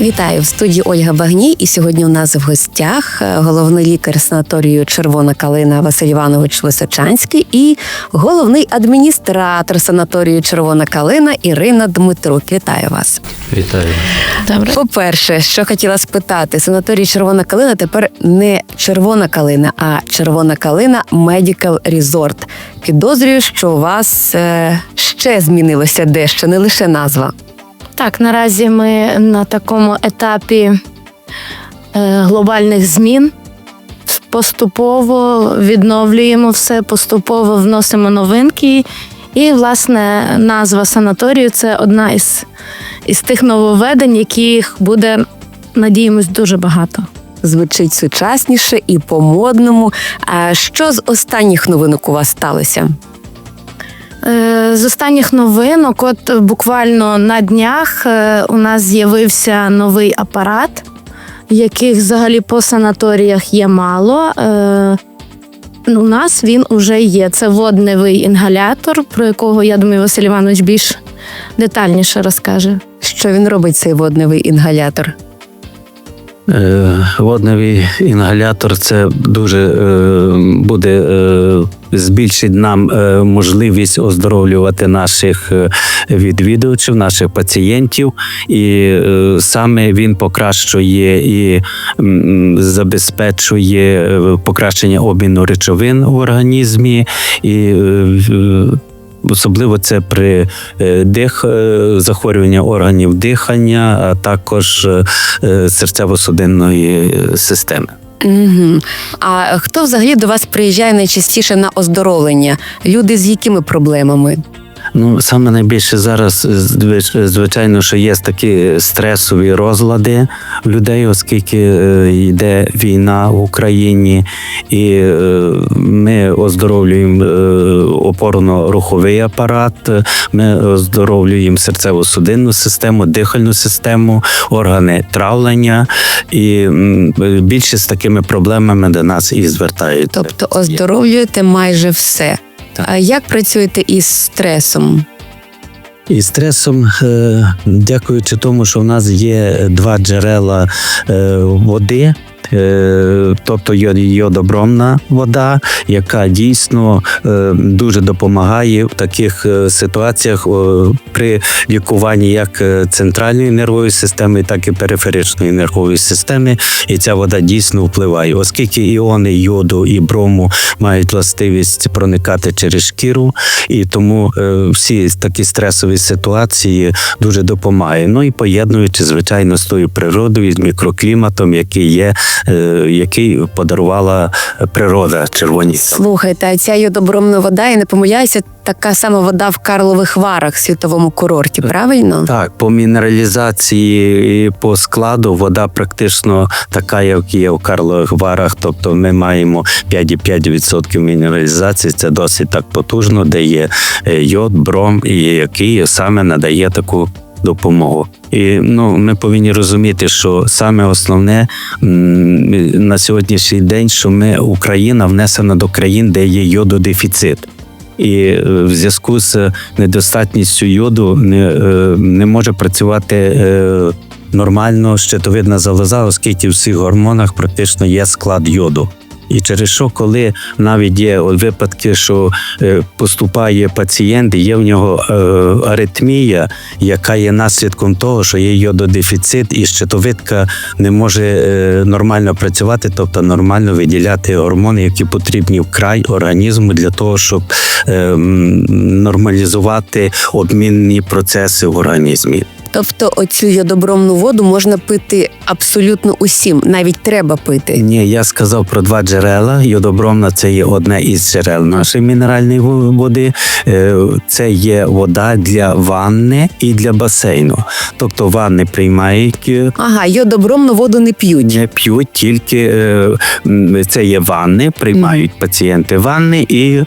Вітаю в студії Ольга Багній. І сьогодні у нас в гостях е, головний лікар санаторію Червона калина Василь Іванович Височанський і головний адміністратор санаторію Червона калина Ірина Дмитрук. Вітаю вас. Вітаю. Добре. По-перше, що хотіла спитати, санаторій Червона калина тепер не червона калина, а червона калина Medical Resort. Підозрюю, що у вас е, ще змінилося дещо, не лише назва. Так, наразі ми на такому етапі е, глобальних змін. Поступово відновлюємо все, поступово вносимо новинки. І, власне, назва санаторію це одна із, із тих нововведень, яких буде, надіємось, дуже багато. звучить сучасніше і по-модному. А що з останніх новинок у вас сталося? Е, З останніх новинок, от буквально на днях е, у нас з'явився новий апарат, яких взагалі по санаторіях є мало. Е, ну, У нас він уже є. Це водневий інгалятор, про якого я думаю, Василь Іванович більш детальніше розкаже. Що він робить цей водневий інгалятор? Е, Водневий інгалятор це дуже е, буде е, збільшить нам можливість оздоровлювати наших відвідувачів, наших пацієнтів, і саме він покращує і забезпечує покращення обміну речовин в організмі. І Особливо це при е, дих, е, захворювання органів дихання, а також е, серцево-судинної системи. Угу. А хто взагалі до вас приїжджає найчастіше на оздоровлення? Люди з якими проблемами? Ну, саме найбільше зараз, звичайно, що є такі стресові розлади в людей, оскільки е, йде війна в Україні, і е, ми оздоровлюємо е, опорно-руховий апарат, е, ми оздоровлюємо серцево-судинну систему, дихальну систему, органи травлення, і більше з такими проблемами до нас і звертаються. Тобто оздоровлюєте майже все. А як працюєте із стресом? І стресом, е, дякуючи тому, що в нас є два джерела е, води. Е, Тобто йод- йодобромна вода, яка дійсно е, дуже допомагає в таких е, ситуаціях при лікуванні як центральної нервової системи, так і периферичної нервової системи. І ця вода дійсно впливає, оскільки іони йоду і брому мають властивість проникати через шкіру, і тому всі такі стресові ситуації дуже допомагає. Ну і поєднуючи, звичайно, з тою природою, з мікрокліматом, який є, який подарувала природа червоні. Слухайте, а ця йодобромна вода, я не помиляюся, така сама вода в Карлових Варах, світовому курорті, правильно? Так, по мінералізації і по складу вода практично така, як є у Карлових Варах. Тобто ми маємо 5,5% мінералізації. Це досить так потужно, де є е, йод, бром, і який саме надає таку. Допомогу, і ну ми повинні розуміти, що саме основне на сьогоднішній день, що ми Україна внесена до країн, де є йододефіцит. І е, в зв'язку з недостатністю йоду не, е, не може працювати е, нормально щитовидна залоза, оскільки в всіх гормонах практично є склад йоду. І через що, коли навіть є випадки, що е, поступає пацієнт, є в нього е, аритмія, яка є наслідком того, що є йододефіцит, і щитовидка не може е, нормально працювати, тобто нормально виділяти гормони, які потрібні вкрай організму для того, щоб е, нормалізувати обмінні процеси в організмі. Тобто оцю йодобромну воду можна пити абсолютно усім, навіть треба пити. Ні, я сказав про два джерела. Йодобромна це є одне із джерел нашої мінеральної води. Е, Це є вода для ванни і для басейну. Тобто ванни приймають. е, Ага, йодобромну воду не п'ють. Не п'ють тільки е, це є ванни, приймають пацієнти ванни, і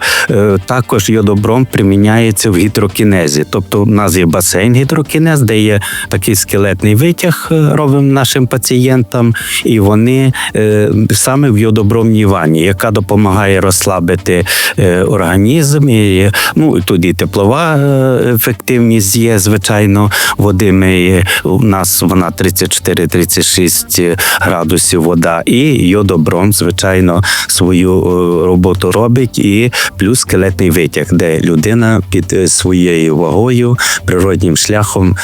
також йодобром приміняється в гідрокінезі. Тобто, в нас є басейн гідрокінез, де є такий скелетний витяг, е, робимо нашим пацієнтам, і вони е, саме в йодобромній ванні, яка допомагає розслабити е, організм. І, ну, і тут і теплова ефективність є, звичайно, води. Ми, у нас вона 34-36 градусів вода, і йодобром, звичайно, свою роботу робить, і плюс скелетний витяг, де людина під своєю вагою, природнім шляхом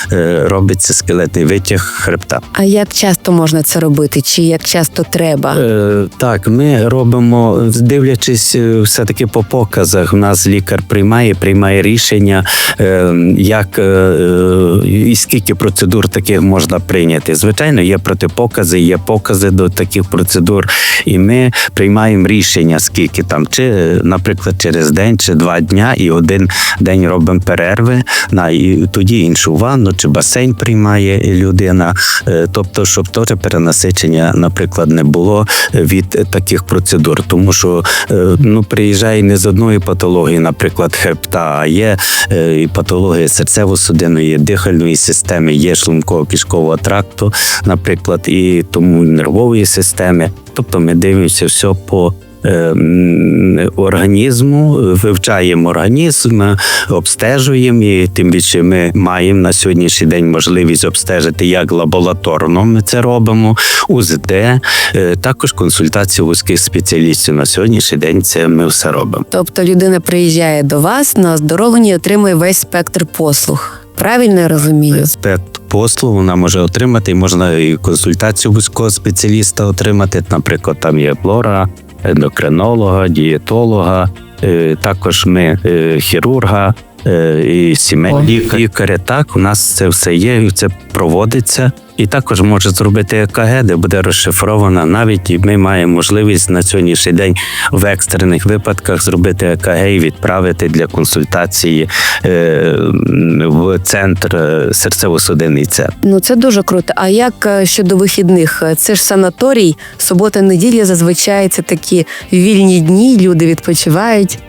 робиться скелетний витяг хребта. А як часто можна це робити? Чи як часто треба? Е, так, ми робимо, дивлячись е, все-таки по показах. У нас лікар приймає, приймає рішення, е, як е, е, і скільки процедур таких можна прийняти. Звичайно, є протипокази, є покази до таких процедур, і ми приймаємо рішення, скільки там, чи, наприклад, через день чи два дня, і один день робимо перерви, на і тоді іншу ванну чи басейн приймає людина. Е, Тобто, щоб теж перенасичення, наприклад, не було від таких процедур, тому що е, ну приїжджає не з одної патології, наприклад, хребта, а є е, і патологія серцево-судинної, дихальної системи, є шлунково-кишкового тракту, наприклад, і тому нервової системи. Тобто ми дивимося все по організму, вивчаємо організм, обстежуємо, і тим більше ми маємо на сьогоднішній день можливість обстежити як лабораторно. Ми це робимо, УЗД, е, також консультації вузьких спеціалістів. На сьогоднішній день це ми все робимо. Тобто людина приїжджає до вас на оздоровлення і отримує весь спектр послуг. Правильно я розумію? Спект послуг вона може отримати, можна і консультацію вузького спеціаліста отримати. Наприклад, там є флора, ендокринолога, дієтолога. е, Також ми е, хірурга і О. сімейні лікаря. Так, у нас це все є, і це проводиться. І також може зробити ЕКГ, де буде розшифрована. Навіть і ми маємо можливість на сьогоднішній день в екстрених випадках зробити ЕКГ і відправити для консультації е, в центр е, серцево-судинний центр. Ну це дуже круто. А як е, щодо вихідних? Це ж санаторій, субота, неділя зазвичай це такі вільні дні, люди відпочивають.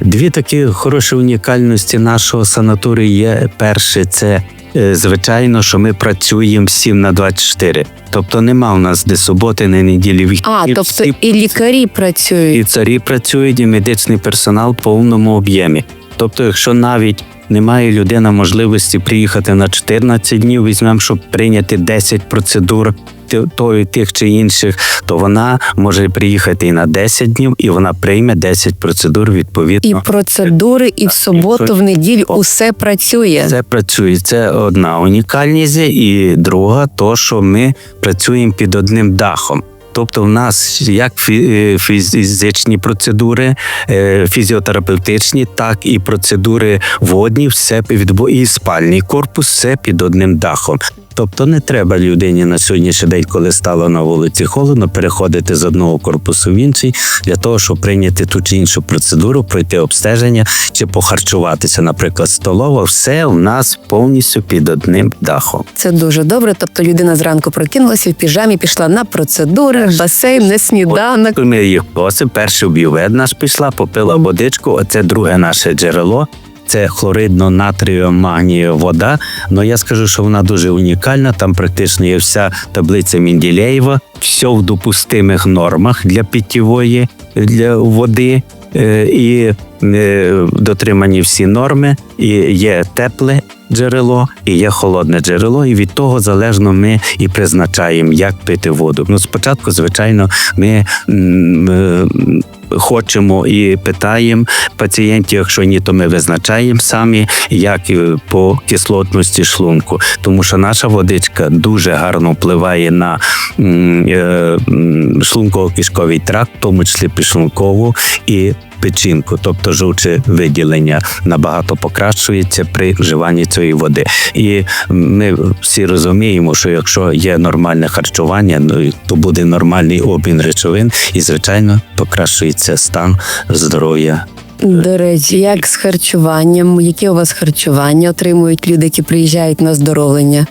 Дві такі хороші унікальності нашого санаторію є. Перше, це е, звичайно, що ми працюємо 7 на 24. Тобто нема у нас де суботи, не неділі А, вихідні. тобто Всі і лікарі працюють. і царі працюють, і медичний персонал в повному об'ємі. Тобто, якщо навіть немає людина можливості приїхати на 14 днів, візьмемо, щоб прийняти 10 процедур ти- тої тих чи інших, то вона може приїхати і на 10 днів, і вона прийме 10 процедур відповідно. І процедури, і в суботу, в неділю усе працює. Це працює. Це одна унікальність, і друга, то що ми працюємо під одним дахом. Тобто, в нас як е, фізичні процедури, е, фізіотерапевтичні, так і процедури водні, все відбу і спальний корпус, все під одним дахом. Тобто не треба людині на сьогоднішній день, коли стало на вулиці холодно, переходити з одного корпусу в інший для того, щоб прийняти ту чи іншу процедуру, пройти обстеження чи похарчуватися. Наприклад, столова, все у нас повністю під одним дахом. Це дуже добре. Тобто людина зранку прокинулася в піжамі, пішла на процедури, басейн, не сніданок. Ми їх коси. Перший бювет наш пішла, попила водичку. Оце друге наше джерело. Це хлоридно натрію магнієва вода. Ну я скажу, що вона дуже унікальна. Там практично є вся таблиця Мінділеєва, все в допустимих нормах для питтєвої для води. Е, І дотримані всі норми, і є тепле джерело, і є холодне джерело, і від того залежно ми і призначаємо, як пити воду. Ну, спочатку, звичайно, ми е, хочемо і питаємо пацієнтів, якщо ні, то ми визначаємо самі, як е, по кислотності шлунку, тому що наша водичка дуже гарно впливає на е, м, шлунково-кишковий тракт, в тому числі підшлункову і печінку, тобто жовче виділення набагато покращується при вживанні цієї води. І ми всі розуміємо, що якщо є нормальне харчування, ну то буде нормальний обмін речовин, і звичайно покращується стан здоров'я. До речі, як з харчуванням? Які у вас харчування отримують люди, які приїжджають на оздоровлення?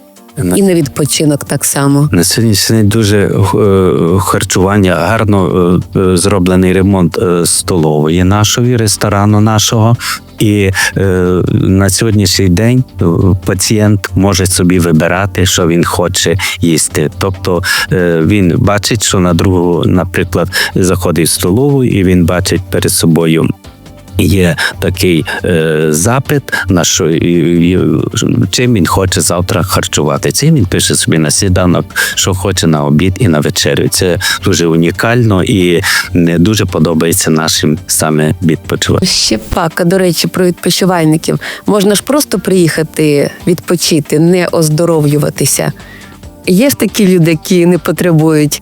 І на відпочинок так само. На сьогоднішній день дуже е, харчування, гарно е, е, зроблений ремонт столової нашої, ресторану нашого. І е, на сьогоднішній день пацієнт може собі вибирати, що він хоче їсти. Тобто е, він бачить, що на другу, наприклад, заходить в столову, і він бачить перед собою. Є такий е, запит, на що і, чим він хоче завтра харчувати. Цим він пише собі на сніданок, що хоче на обід і на вечерю. Це дуже унікально і не дуже подобається нашим саме відпочивачам. Ще пак, до речі, про відпочивальників. Можна ж просто приїхати відпочити, не оздоровлюватися. Є ж такі люди, які не потребують.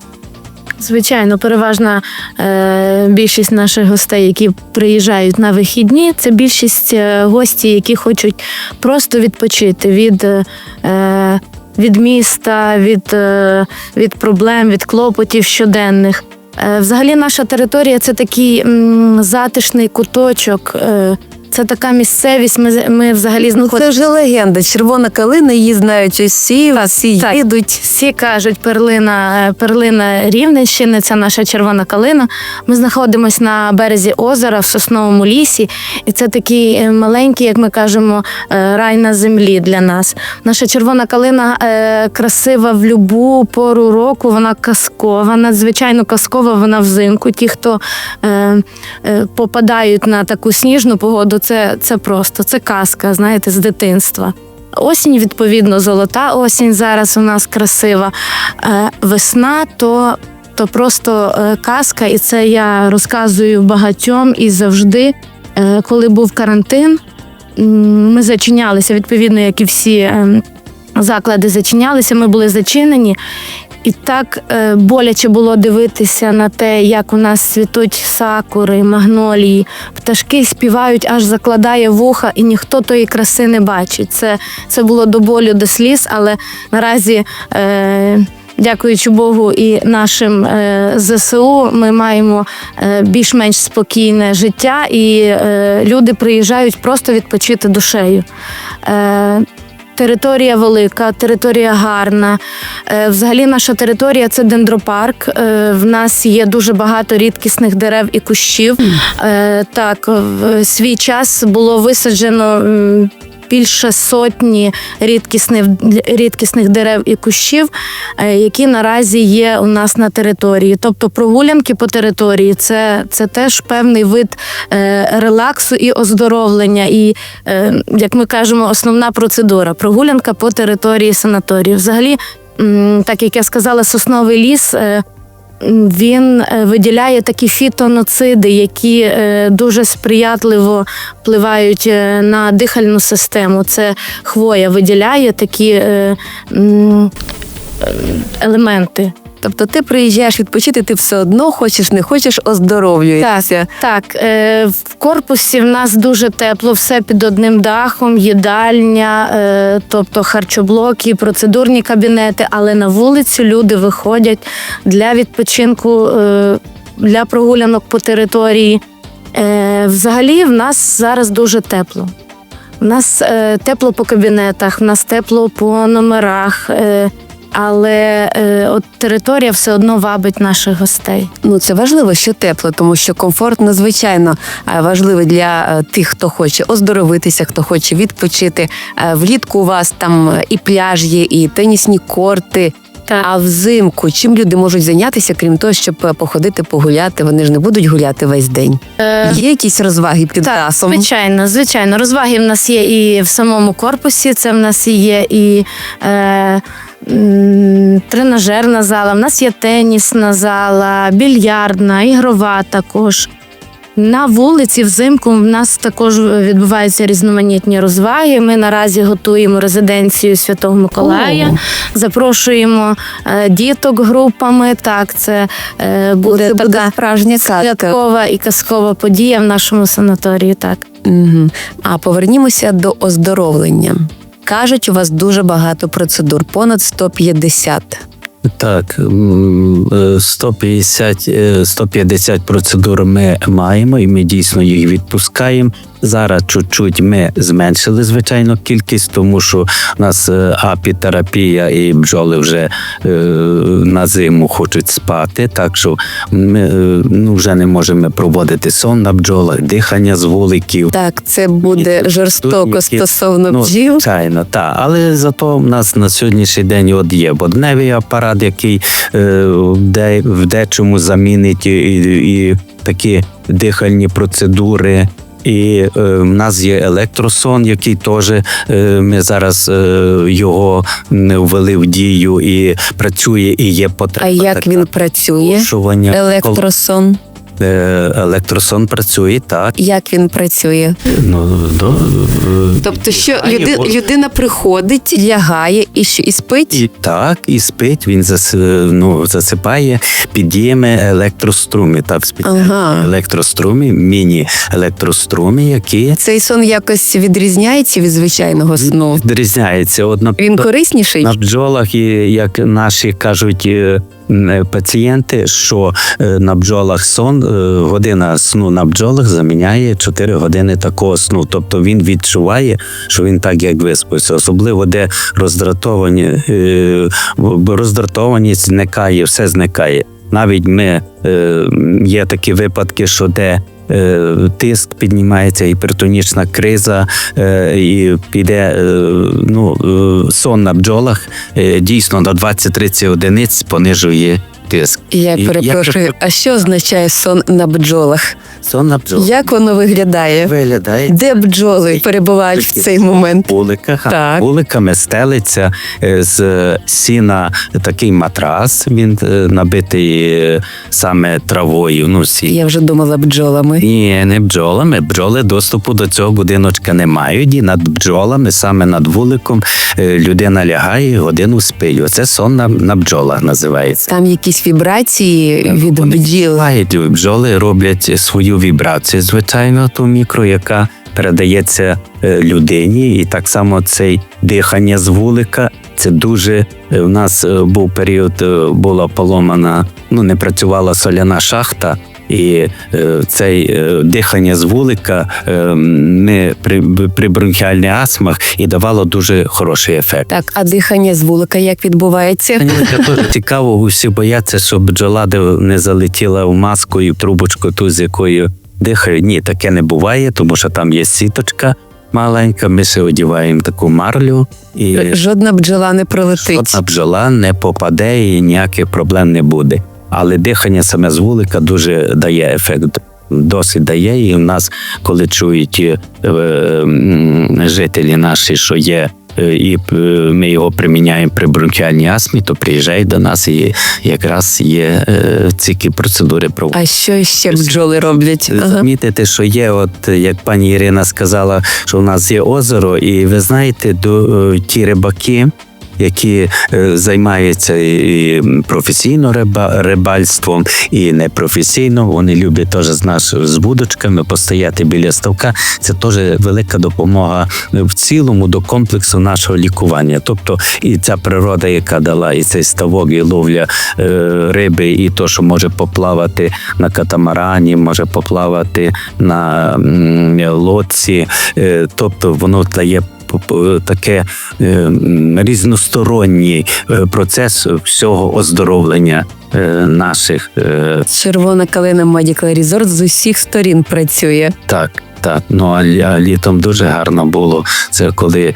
Звичайно, переважна е, більшість наших гостей, які приїжджають на вихідні, це більшість е, гості, які хочуть просто відпочити від, е, від міста, від, е, від проблем, від клопотів щоденних. Е, взагалі, наша територія це такий м, затишний куточок. Е, це така місцевість. Ми, ми взагалі знаходимося. Це вже легенда. Червона калина, її знають усі, всі Так. їдуть. Всі кажуть, перлина, перлина Рівненщини, це наша червона калина. Ми знаходимося на березі озера в сосновому лісі, і це такий е, маленький, як ми кажемо, е, рай на землі для нас. Наша червона калина е, красива в любу пору року. Вона казкова, надзвичайно казкова. Вона взимку. Ті, хто е, е, попадають на таку сніжну погоду, це, це просто це казка, знаєте, з дитинства. Осінь, відповідно, золота осінь зараз у нас красива. Е, Весна то, то просто е, казка, і це я розказую багатьом і завжди. Е, Коли був карантин, ми зачинялися, відповідно, як і всі е, заклади зачинялися, ми були зачинені. І так е, боляче було дивитися на те, як у нас цвітуть сакури, магнолії, пташки співають, аж закладає вуха, і ніхто тої краси не бачить. Це, це було до болю, до сліз, але наразі. Е, Дякуючи Богу і нашим е, ЗСУ, ми маємо е, більш-менш спокійне життя, і е, люди приїжджають просто відпочити душею. Е, Територія велика, територія гарна. Е, Взагалі, наша територія це дендропарк. Е, В нас є дуже багато рідкісних дерев і кущів. Е, Так, в свій час було висаджено. Більше сотні рідкісних, рідкісних дерев і кущів, е, які наразі є у нас на території. Тобто прогулянки по території це, це теж певний вид е, релаксу і оздоровлення. І, е, як ми кажемо, основна процедура прогулянка по території санаторію. Взагалі, так як я сказала, сосновий ліс. Він е, виділяє такі фітоноциди, які е, дуже сприятливо впливають е, на дихальну систему. Це хвоя виділяє такі елементи. Тобто ти приїжджаєш відпочити, ти все одно хочеш, не хочеш, оздоровлюєшся. Так, е, в корпусі в нас дуже тепло, все під одним дахом, їдальня, е, тобто харчоблоки, процедурні кабінети, але на вулицю люди виходять для відпочинку, е, для прогулянок по території. Е, взагалі, в нас зараз дуже тепло. У нас е, тепло по кабінетах, в нас тепло по номерах. Е, але е, от територія все одно вабить наших гостей. Ну це важливо, що тепло, тому що комфорт надзвичайно е, важливий для е, тих, хто хоче оздоровитися, хто хоче відпочити. Е, Влітку у вас там і пляж є, і тенісні корти. А взимку чим люди можуть зайнятися, крім того, щоб походити, погуляти? Вони ж не будуть гуляти весь день. Е, Є якісь розваги під Так, часом? звичайно, звичайно. Розваги в нас є і в самому корпусі, це в нас і є і е, тренажерна зала, в нас є тенісна зала, більярдна, ігрова також. На вулиці взимку в нас також відбуваються різноманітні розваги. Ми наразі готуємо резиденцію Святого Миколая. О. Запрошуємо е, діток групами. Так, це е, буде Це буде така справжня казка. святкова і казкова подія в нашому санаторії. Так. Угу. А повернімося до оздоровлення. Кажуть, у вас дуже багато процедур, понад 150. Так, м, е, 150, е, 150 процедур ми маємо, і ми дійсно їх відпускаємо. Зараз чуть-чуть ми зменшили звичайно кількість, тому що у нас е, апітерапія і бджоли вже е, на зиму хочуть спати. Так що ми е, ну, вже не можемо проводити сон на бджолах, дихання з вуликів. Так, це буде Ні, жорстоко тут стосовно Ну, бджіл. звичайно, так. Але зато в нас на сьогоднішній день от є водневий апарат, який е, де, в дечому замінить і, і такі дихальні процедури. І е, в нас є електросон, який теж е, ми зараз е, його ввели в дію і працює, і є потреба. А як така він працює? Електросон. Е, електросон працює так. Як він працює? Ну, до, Тобто, що лягає, люди, бо- людина приходить, лягає і що і спить? І так, і спить, він зас, ну, засипає під діями електрострумі. Так, Ага. електрострумі, міні-електрострумі, які Цей сон якось відрізняється від звичайного сну. відрізняються. От на, Він корисніший? на бджолах, і як наші кажуть е, пацієнти, що е, на бджолах сон, е, година сну на бджолах заміняє 4 години такого сну. Тобто він відчуває, що він так як виспився, Особливо де роздратовані, е, роздратованість зникає, все зникає. Навіть ми е, є такі випадки, що де. Е, Тиск піднімається, гіпертонічна криза, е, і піде е, ну, сон на бджолах дійсно на 20-30 одиниць понижує тиск. Я перепрошую, а що означає сон на бджолах? Сон на бджолах Як воно виглядає? виглядає Де бджоли перебувають в цей момент? вуликах, Так. вуликами стелиться е, з сіна такий матрас. Він е, набитий е, саме травою. Ну, сі. Я вже думала бджолами. Ні, не бджолами. Бджоли доступу до цього будиночка не мають. І над бджолами, саме над вуликом, людина лягає і годину спить. Оце сон на, бджолах називається. Там якісь вібрації від Вони бджіл. бджоли роблять свою вібрацію, звичайно, ту мікро, яка передається е, людині, і так само цей дихання з вулика. Це дуже е, в нас е, був період, була поломана, ну не працювала соляна шахта. І е, цей е, дихання з вулика е, ми при, при бронхіальних астмах і давало дуже хороший ефект. Так, а дихання з вулика як відбувається? Дуже цікаво, усі бояться, щоб бджола не залетіла в маску і в трубочку ту, з якою дихає. Ні, таке не буває, тому що там є сіточка маленька. Ми ще одіваємо таку марлю, і Жодна бджола не пролетить. жодна бджола не попаде і ніяких проблем не буде. Але дихання саме з вулика дуже дає ефект. Досить дає, і в нас, коли чують е, жителі наші, що є, е, і е, ми його приміняємо при бронхіальній астмі, то приїжджають до нас і якраз є е, ці процедури проводять. А що ще бджоли роблять? Замітити, що є, от як пані Ірина сказала, що в нас є озеро, і ви знаєте, до е, ті рибаки. Які е, займаються і професійно риба, рибальством, і непрофесійно. Вони люблять теж з нас з будочками постояти біля ставка. Це теж велика допомога в цілому до комплексу нашого лікування. Тобто і ця природа, яка дала, і цей ставок, і ловля е, риби, і то, що може поплавати на катамарані, може поплавати на лодці. Е, тобто воно дає таке е, різносторонній е, процес всього оздоровлення е, наших. Червона калина Medical Resort з усіх сторін працює. Так, так. Ну а літом дуже гарно було. Це коли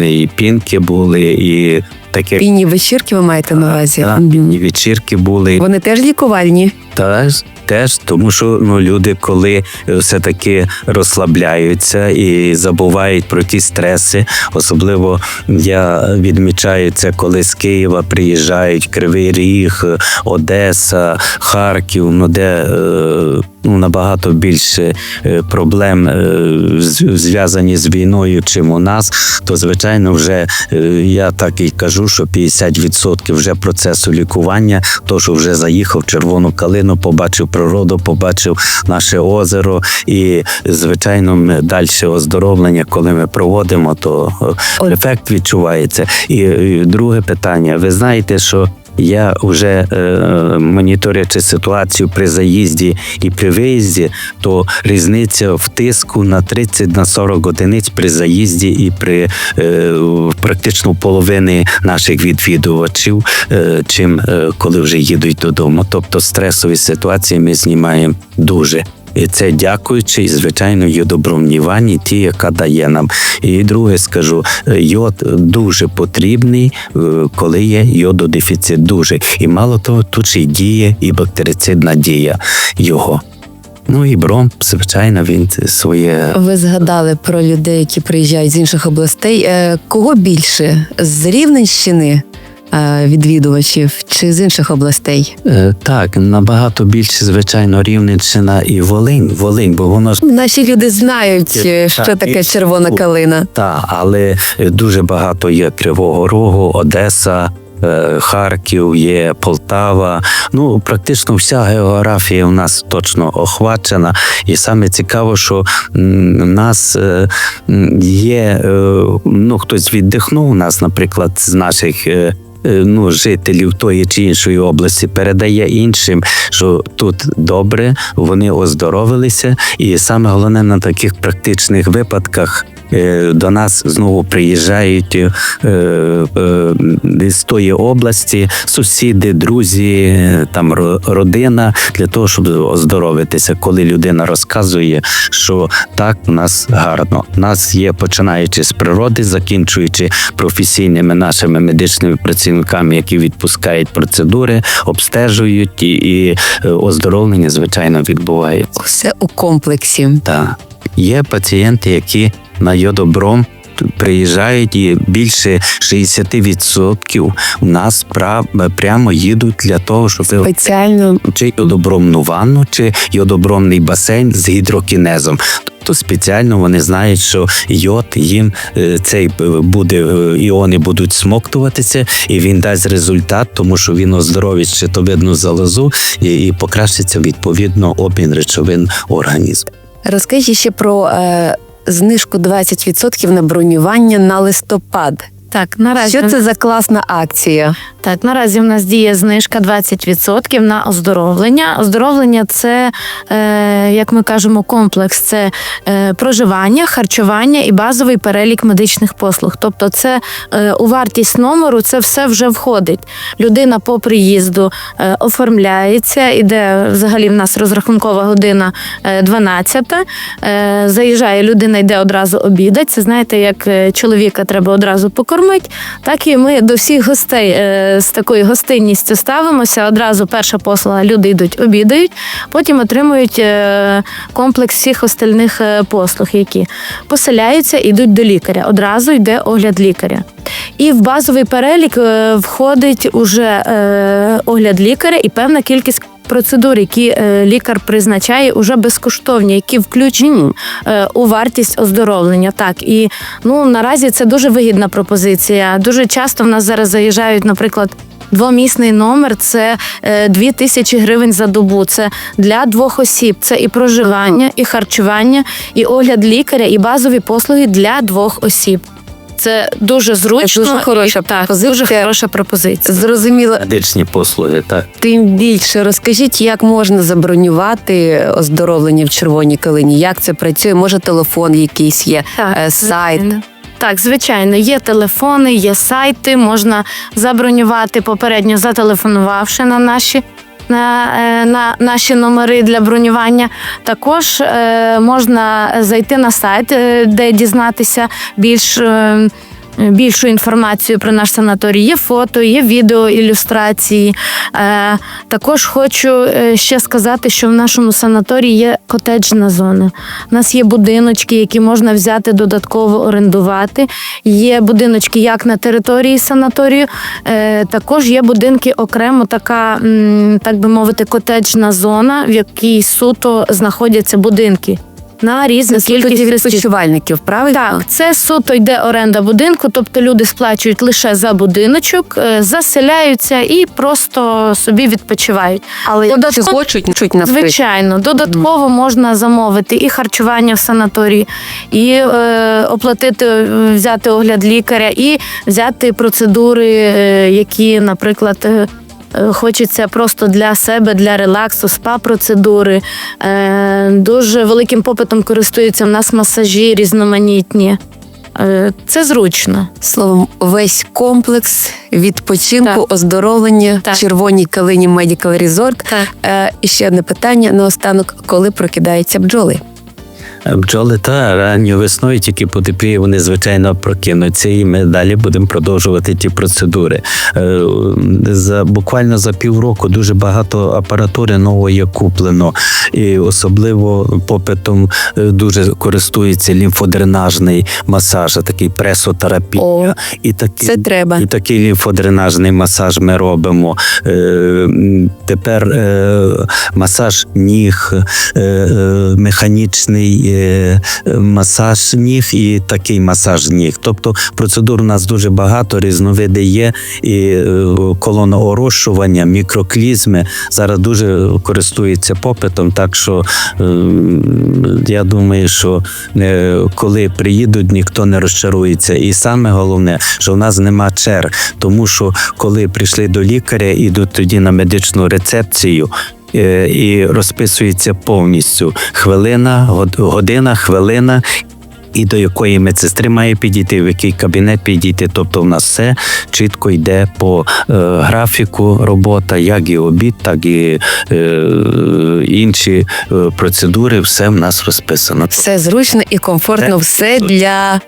і пінки були, і таке Пінні вечірки ви маєте на увазі? так, Мгм. і вечірки були. Вони теж лікувальні. Теж, теж, тому що ну, люди, коли е, все-таки розслабляються і забувають про ті стреси. Особливо я відмічаю це, коли з Києва приїжджають Кривий Ріг, е, Одеса, Харків, ну де е, ну, набагато більше проблем зв'язані з війною, чим у нас, то звичайно, вже я так і кажу, що 50% вже процесу лікування, то що вже заїхав червону калину, побачив природу, побачив наше озеро, і звичайно, ми далі оздоровлення, коли ми проводимо, то е, ефект відчувається. І, і друге питання: ви знаєте, що Я вже е, моніторячи ситуацію при заїзді і при виїзді, то різниця в тиску на 30 на 40 одиниць при заїзді і при е, практично половини наших відвідувачів, е, чим е, коли вже їдуть додому. Тобто стресові ситуації ми знімаємо дуже. І це дякуючи, звичайно, йодобромній ванні, ті, яка дає нам. І друге скажу, е, йод дуже потрібний, е, коли є йододефіцит. Дуже. І мало того, тут ще й діє і бактерицидна дія його. Ну і бром, звичайно, він своє Ви згадали про людей, які приїжджають з інших областей. Е, Кого більше з Рівненщини відвідувачів чи з інших областей? Е, Так, набагато більше, звичайно, Рівненщина і Волинь. Волинь, бо воно Наші люди знають, е, що Так, таке і- червона калина. та, але е, дуже багато є Кривого Рогу, Одеса. е, Харків, є Полтава. Ну, практично вся географія у нас точно охвачена. І саме цікаво, що у нас е, є, е, ну, хтось віддихнув у нас, наприклад, з наших. Е, Ну, жителів тої чи іншої області передає іншим, що тут добре, вони оздоровилися, і саме головне на таких практичних випадках до нас знову приїжджають е, е, з тої області сусіди, друзі, е, там родина для того, щоб оздоровитися, коли людина розказує, що так у нас гарно. У нас є починаючи з природи, закінчуючи професійними нашими медичними працівниками, які відпускають процедури, обстежують і, і е, оздоровлення, звичайно, відбувається. Все у комплексі. Так. Є пацієнти, які на йодобром приїжджають і більше 60% у нас пра- прямо їдуть для того, щоб Спеціально чи йодобромну ванну, чи йодобромний басейн з гідрокінезом. Тобто спеціально вони знають, що йод їм е, цей е, буде е, іони будуть смоктуватися, і він дасть результат, тому що він оздоровить щитовидну залозу і, і покращиться відповідно обмін речовин організму. розкажіть ще про е, знижку 20% на бронювання на листопад. Так, наразі Що це за класна акція? Так, наразі в нас діє знижка 20% на оздоровлення. Оздоровлення це, е, як ми кажемо, комплекс це е, проживання, харчування і базовий перелік медичних послуг. Тобто, це е, у вартість номеру це все вже входить. Людина по приїзду е, оформляється, іде взагалі в нас розрахункова година е, 12. Е, заїжджає людина, йде одразу обідать. Це знаєте, як е, чоловіка треба одразу покормити, так і ми до всіх гостей е, з такою гостинністю ставимося. Одразу перша послуга, люди йдуть, обідають, потім отримують е, комплекс всіх остальних е, послуг, які поселяються, йдуть до лікаря. Одразу йде огляд лікаря. І в базовий перелік е, входить уже е, огляд лікаря і певна кількість. Процедур, які е, лікар призначає, уже безкоштовні, які включені е, у вартість оздоровлення. Так і ну наразі це дуже вигідна пропозиція. Дуже часто в нас зараз заїжджають, наприклад. Двомісний номер це е, 2 тисячі гривень за добу. Це для двох осіб. Це і проживання, і харчування, і огляд лікаря, і базові послуги для двох осіб. Це дуже зручно. дуже хороша і, так, дуже хороша пропозиція. Зрозуміло, Медичні послуги, так. тим більше розкажіть, як можна забронювати оздоровлення в червоній калині? Як це працює? Може, телефон якийсь є, е, сайт. звичайно. Так, звичайно, є телефони, є сайти, можна забронювати попередньо, зателефонувавши на наші. На, е, на наші номери для бронювання. Також е, можна зайти на сайт, е, де дізнатися більш більшу інформацію про наш санаторій. Є фото, є відео, ілюстрації. Е, також хочу е, ще сказати, що в нашому санаторії є котеджна зона. У нас є будиночки, які можна взяти додатково орендувати. Є будиночки як на території санаторію. Е, також є будинки окремо, така, так би мовити, котеджна зона, в якій суто знаходяться будинки. На різну кількість відпочивальників, правильно? Так, це суто йде оренда будинку, тобто люди сплачують лише за будиночок, е, заселяються і просто собі відпочивають. Але Додатково- хочуть, чуть наприклад. Звичайно, додатково можна замовити і харчування в санаторії, і е, оплатити, взяти огляд лікаря, і взяти процедури, е, які, наприклад, е, хочеться просто для себе, для релаксу, спа-процедури. Е, Дуже великим попитом користуються в нас масажі різноманітні. Е, Це зручно. Словом, весь комплекс відпочинку, Так. оздоровлення Так. в червоній калині Medical Resort. Так. Е, і ще одне питання наостанок, коли прокидаються бджоли? Бджоли та ранньою весною тільки потепліє, вони звичайно прокинуться, і ми далі будемо продовжувати ті процедури. Е, За буквально за півроку дуже багато апаратури нової куплено, і особливо попитом е, дуже користується лімфодренажний масаж, такий пресотерапія. О, і такий, Це треба. і такий лімфодренажний масаж ми робимо. Е, тепер масаж ніг, механічний масаж ніг і такий масаж ніг. Тобто процедур у нас дуже багато, різновиди є, і е, колоноорощування, мікроклізми зараз дуже користуються попитом. Так що е, я думаю, що е, коли приїдуть, ніхто не розчарується. І саме головне, що в нас нема черг, тому що коли прийшли до лікаря, ідуть тоді на медичну рецепцію. Е, І розписується повністю хвилина, година, хвилина, і до якої медсестри має підійти, в який кабінет підійти. Тобто, в нас все чітко йде по е, графіку робота, як і обід, так і е, інші е, процедури. Все в нас розписано. Все зручно і комфортно, все для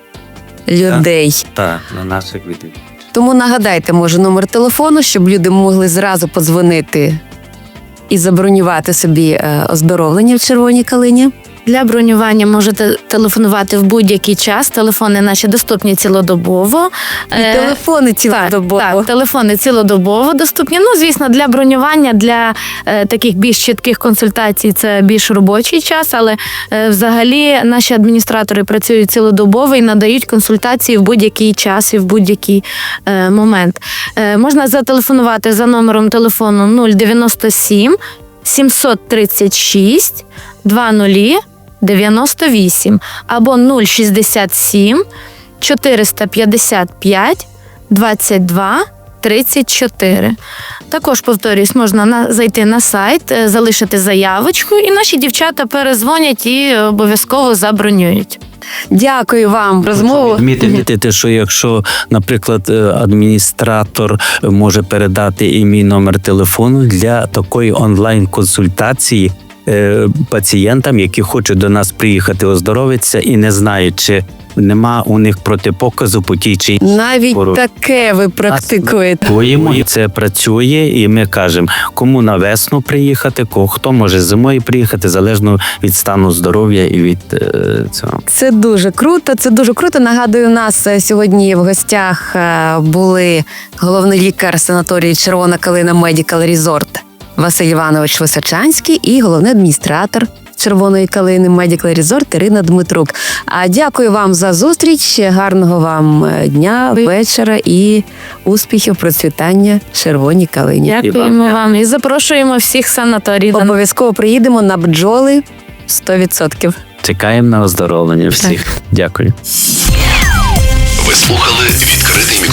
людей. Так, на наших відео. Тому нагадайте, може, номер телефону, щоб люди могли зразу подзвонити і забронювати собі е, оздоровлення в червоній калині. Для бронювання можете телефонувати в будь-який час. Телефони наші доступні цілодобово. І Е, телефони цілодобово. Так, так, телефони цілодобово доступні. Ну, звісно, для бронювання, для е, таких більш чітких консультацій це більш робочий час, але е, взагалі наші адміністратори працюють цілодобово і надають консультації в будь-який час і в будь-який момент. Можна зателефонувати за номером телефону 097 736 20 98 або 067 455 22 34. Також повторюсь, можна на, зайти на сайт, е, залишити заявочку, і наші дівчата перезвонять і обов'язково забронюють. Дякую вам. Розмову. Відмітити, що якщо, наприклад, е, адміністратор може передати і мій номер телефону для такої онлайн-консультації е, пацієнтам, які хочуть до нас приїхати оздоровитися і не знають, чи нема у них протипоказу по тій чи Навіть Хвороб. таке ви практикуєте. І це працює, і ми кажемо, кому на весну приїхати, кого хто може зимою приїхати, залежно від стану здоров'я і від е, цього. Це дуже круто. Це дуже круто. Нагадую, у нас е, сьогодні в гостях е, були головний лікар санаторії Червона Калина Медікал Resort Василь Іванович Височанський і головний адміністратор. Червоної калини Medical Resort Ірина Дмитрук. А дякую вам за зустріч. Гарного вам е, дня, вечора і успіхів, процвітання червоній калині. Дякуємо вам і запрошуємо всіх санаторій. Обов'язково приїдемо на бджоли 100%. Чекаємо на оздоровлення всіх. Дякую. Ви слухали відкритий